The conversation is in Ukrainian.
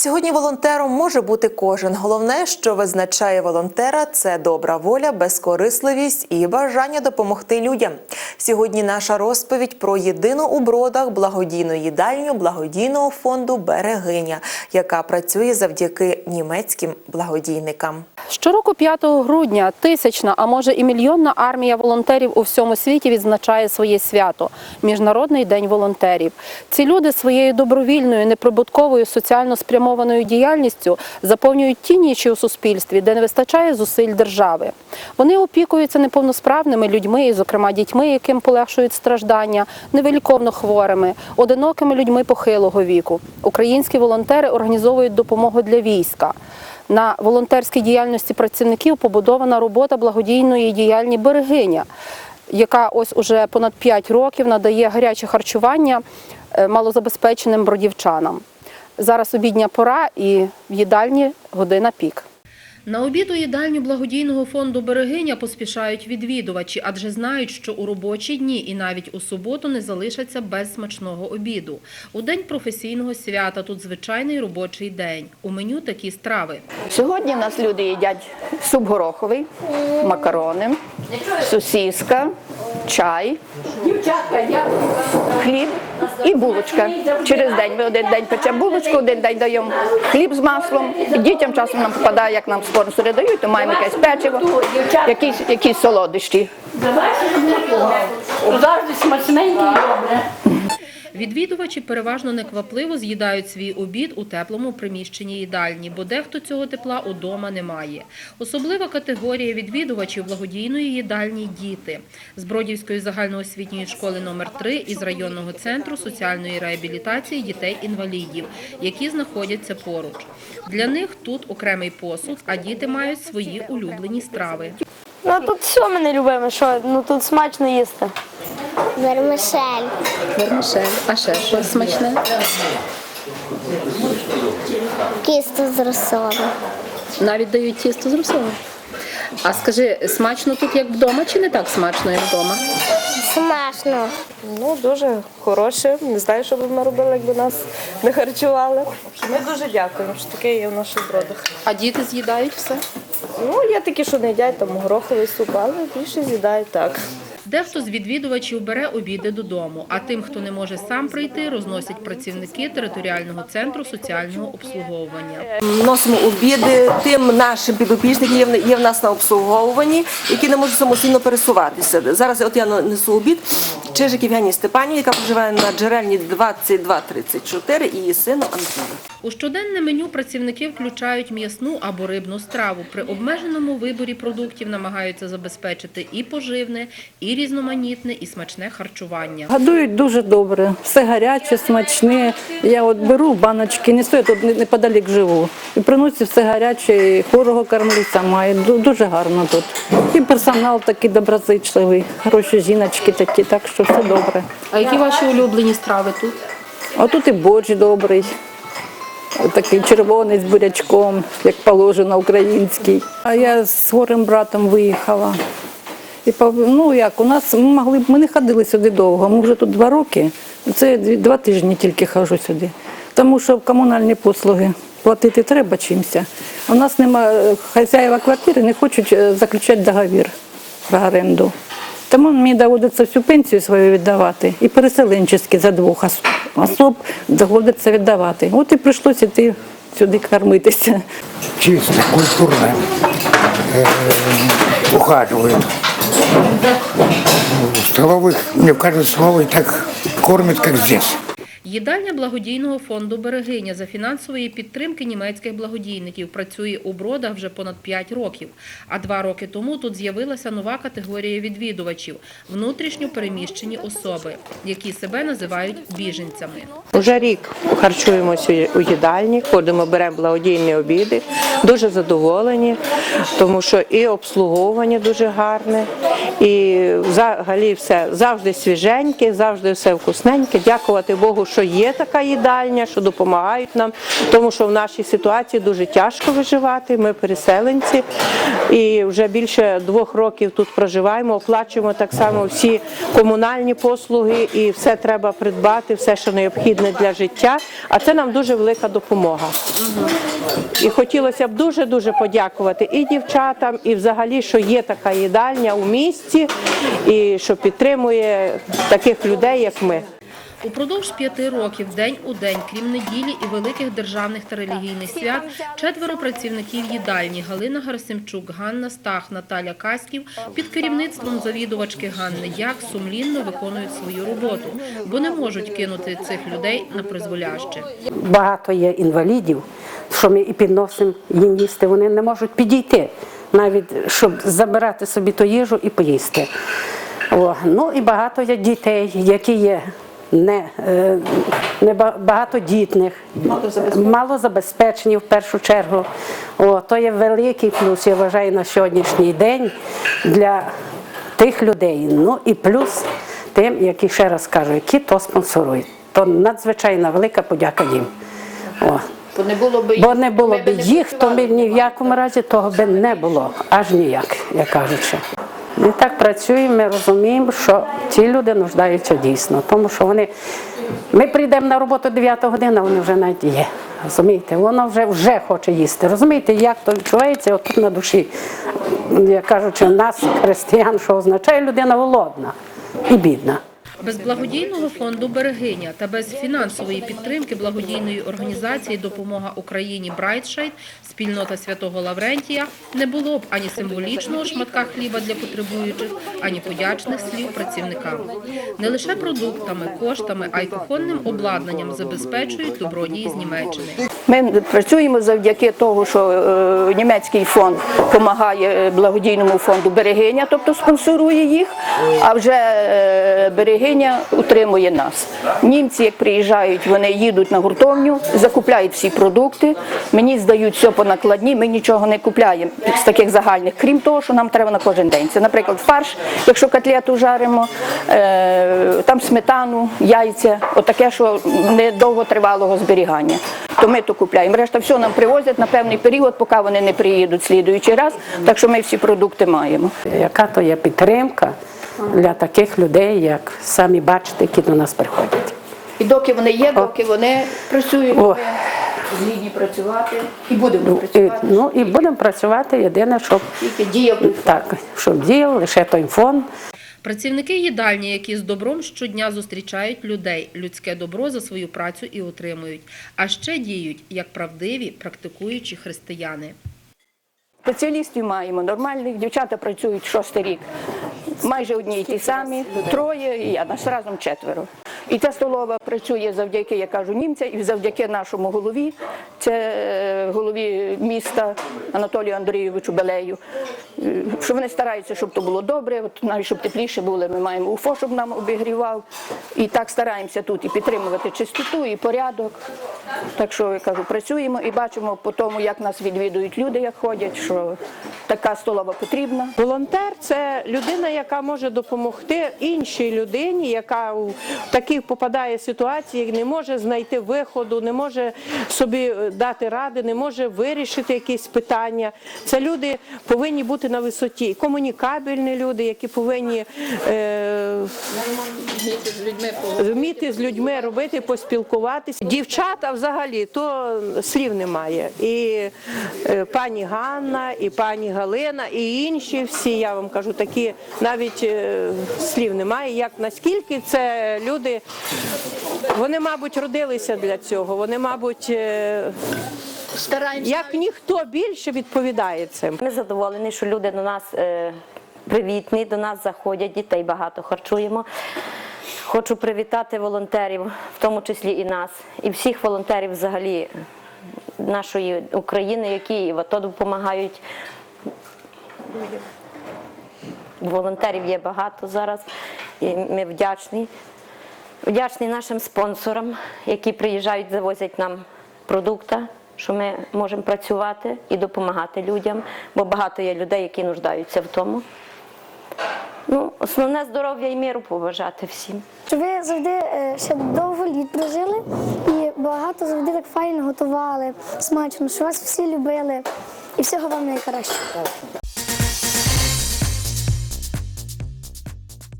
Сьогодні волонтером може бути кожен. Головне, що визначає волонтера, це добра воля, безкорисливість і бажання допомогти людям. Сьогодні наша розповідь про єдину у бродах благодійну їдальню благодійного фонду Берегиня, яка працює завдяки німецьким благодійникам. Щороку 5 грудня тисячна, а може і мільйонна армія волонтерів у всьому світі відзначає своє свято Міжнародний день волонтерів. Ці люди своєю добровільною, неприбутковою, соціально спрямованою діяльністю заповнюють ті ніші у суспільстві, де не вистачає зусиль держави. Вони опікуються неповносправними людьми, і, зокрема дітьми, яким полегшують страждання, невиліковно хворими, одинокими людьми похилого віку. Українські волонтери організовують допомогу для війська. На волонтерській діяльності працівників побудована робота благодійної діяльні берегиня, яка ось уже понад 5 років надає гаряче харчування е, малозабезпеченим бродівчанам. Зараз обідня пора і в їдальні година пік. На обід у їдальню благодійного фонду Берегиня поспішають відвідувачі, адже знають, що у робочі дні і навіть у суботу не залишаться без смачного обіду. У день професійного свята тут звичайний робочий день. У меню такі страви. Сьогодні в нас люди їдять суп гороховий, макарони, сосиска, чай, хліб і булочка. Через день ми один день печемо булочку, один день даємо хліб з маслом. І дітям часом нам попадає, як нам спонсори дають, то маємо якесь печиво, якісь, якісь солодощі. Завжди смачненьке і добре. Відвідувачі переважно неквапливо з'їдають свій обід у теплому приміщенні їдальні, бо дехто цього тепла удома не має. Особлива категорія відвідувачів благодійної їдальні діти з Бродівської загальноосвітньої школи номер 3 із районного центру соціальної реабілітації дітей-інвалідів, які знаходяться поруч. Для них тут окремий посуд, а діти мають свої улюблені страви. Ну тут все ми не любимо, що ну тут смачно їсти. Вермишель. Вермишель, а ще що смачне? Кісту з розсолом. Навіть дають тісто з русовим. А скажи, смачно тут як вдома чи не так смачно, як вдома? Смачно. Ну дуже хороше. Не знаю, що б ми робили, якби нас не харчували. Ми дуже дякуємо, що таке є в наших бродах. А діти з'їдають все? Ну, є такі, що не їдять там гороховий суп, але більше з'їдають так. Дехто з відвідувачів бере обіди додому, а тим, хто не може сам прийти, розносять працівники територіального центру соціального обслуговування. Носимо обіди тим нашим підопічникам, є в- нас на обслуговуванні, які не можуть самостійно пересуватися. Зараз от я несу обід Чижик Євгенії Степанівні, яка проживає на джерельні 2234, і її сину Андрію. У щоденне меню працівники включають м'ясну або рибну страву. При обмеженому виборі продуктів намагаються забезпечити і поживне, і різноманітне, і смачне харчування. Годують дуже добре, все гаряче, смачне. Я от беру баночки, несу, я тут неподалік живу. І приносять все гаряче, і хворого кормлю сама. І дуже гарно тут. І персонал такий доброзичливий, хороші жіночки такі, так що все добре. А які ваші улюблені страви тут? А тут і борщ добрий, такий червоний з бурячком, як положено, український. А я з хворим братом виїхала. І ну як, у нас ми могли б, ми не ходили сюди довго. Ми вже тут два роки. Це два тижні тільки хожу сюди. Тому що комунальні послуги платити треба чимся. В нас немає хазяїва квартири, не хочуть е, заключати договір про оренду. Тому мені доводиться всю пенсію свою віддавати і переселенчески за двох ос- особ доводиться віддавати. От і прийшлося йти сюди кормитися. чисто, культурно э, ухаживают. В столовых, мне кажется, так кормят, как здесь. Їдальня благодійного фонду Берегиня за фінансової підтримки німецьких благодійників працює у бродах вже понад 5 років. А два роки тому тут з'явилася нова категорія відвідувачів внутрішньо переміщені особи, які себе називають біженцями. Уже рік харчуємося у їдальні, ходимо, беремо благодійні обіди. Дуже задоволені, тому що і обслуговування дуже гарне, І взагалі все завжди свіженьке, завжди все вкусненьке. Дякувати Богу, що є така їдальня, що допомагають нам, тому що в нашій ситуації дуже тяжко виживати. Ми переселенці і вже більше двох років тут проживаємо, оплачуємо так само всі комунальні послуги і все треба придбати, все, що необхідне для життя. А це нам дуже велика допомога. І хотілося б дуже дуже подякувати і дівчатам, і взагалі, що є така їдальня у місті, і що підтримує таких людей, як ми. Упродовж п'яти років, день у день, крім неділі і великих державних та релігійних свят, четверо працівників їдальні Галина Гарсимчук, Ганна Стах, Наталя Каськів під керівництвом завідувачки Ганни Як сумлінно виконують свою роботу, бо не можуть кинути цих людей на призволяще. багато є інвалідів, що ми і підносимо їм їсти, вони не можуть підійти, навіть щоб забирати собі ту їжу і поїсти. О, ну і багато є дітей, які є не, е, не ба- багатодітних, малозабезпечені в першу чергу. О, то є великий плюс, я вважаю, на сьогоднішній день для тих людей. Ну і плюс тим, які ще раз кажу, які то спонсорують. То надзвичайно велика подяка їм. О. Бо не було би Бо не було б їх, то ми ні в якому разі того би не було, аж ніяк, як кажучи. Ми так працюємо, ми розуміємо, що ці люди нуждаються дійсно, тому що вони. Ми прийдемо на роботу 9 година, вони вже навіть є. Розумієте, воно вже вже хоче їсти. Розумієте, як то відчувається отут на душі. Як кажучи, нас, християн, що означає людина голодна і бідна. Без благодійного фонду Берегиня та без фінансової підтримки благодійної організації Допомога Україні Брайтшайд спільнота святого Лаврентія не було б ані символічного шматка хліба для потребуючих, ані подячних слів працівникам. Не лише продуктами, коштами, а й кухонним обладнанням забезпечують добродії з Німеччини. Ми працюємо завдяки того, що е, німецький фонд допомагає благодійному фонду Берегиня, тобто спонсорує їх, а вже е, Берегиня утримує нас. Німці, як приїжджають, вони їдуть на гуртовню, закупляють всі продукти, мені здають все по накладні, ми нічого не купляємо з таких загальних, крім того, що нам треба на кожен день. Це, наприклад, фарш, якщо котлету жаримо, е, там сметану, яйця, отаке, що не довготривалого зберігання. То ми то купляємо. Решта все нам привозять на певний період, поки вони не приїдуть слідуючий раз. Так що ми всі продукти маємо. Яка то є підтримка для таких людей, як самі бачите, які до нас приходять. І доки вони є, доки вони працюють, О. згідні працювати і будемо І, працювати. ну і будемо працювати єдине, щоб Тільки діяв так, щоб діяв лише той фонд. Працівники їдальні, які з добром щодня зустрічають людей, людське добро за свою працю і отримують, а ще діють як правдиві практикуючі християни. Спеціалістів маємо нормальних, дівчата працюють шостий рік. Майже одні й ті самі, троє, і я нас разом четверо. І ця столова працює завдяки, я кажу, німця, і завдяки нашому голові, це е, голові міста Анатолію Андрійовичу Белею. Е, Що вони стараються, щоб то було добре, от навіть щоб тепліше було, ми маємо УФО, щоб нам обігрівав. І так стараємося тут і підтримувати чистоту, і порядок. Так що я кажу, працюємо і бачимо по тому, як нас відвідують люди, як ходять, що така столова потрібна. Волонтер це людина, яка може допомогти іншій людині, яка у таких попадає ситуації, не може знайти виходу, не може собі е, дати ради, не може вирішити якісь питання. Це люди повинні бути на висоті. Комунікабельні люди, які повинні е, вміти з людьми робити, поспілкуватися. Дівчата взагалі то слів немає. І е, пані Ганна, і пані Галина, і інші всі, я вам кажу, такі навіть е, слів немає. Як наскільки це люди, вони, мабуть, родилися для цього. Вони, мабуть, е, як ніхто більше відповідає цим. Ми задоволені, що люди до нас е, привітні, до нас заходять, дітей багато харчуємо. Хочу привітати волонтерів, в тому числі і нас, і всіх волонтерів взагалі нашої України, які в АТО допомагають. Волонтерів є багато зараз, і ми вдячні. Вдячні нашим спонсорам, які приїжджають, завозять нам продукти, що ми можемо працювати і допомагати людям, бо багато є людей, які нуждаються в тому. Основне здоров'я і миру побажати всім. Щоб ви завжди е, ще довго літ прожили і багато завжди так файно готували, смачно, що вас всі любили. І всього вам найкращого.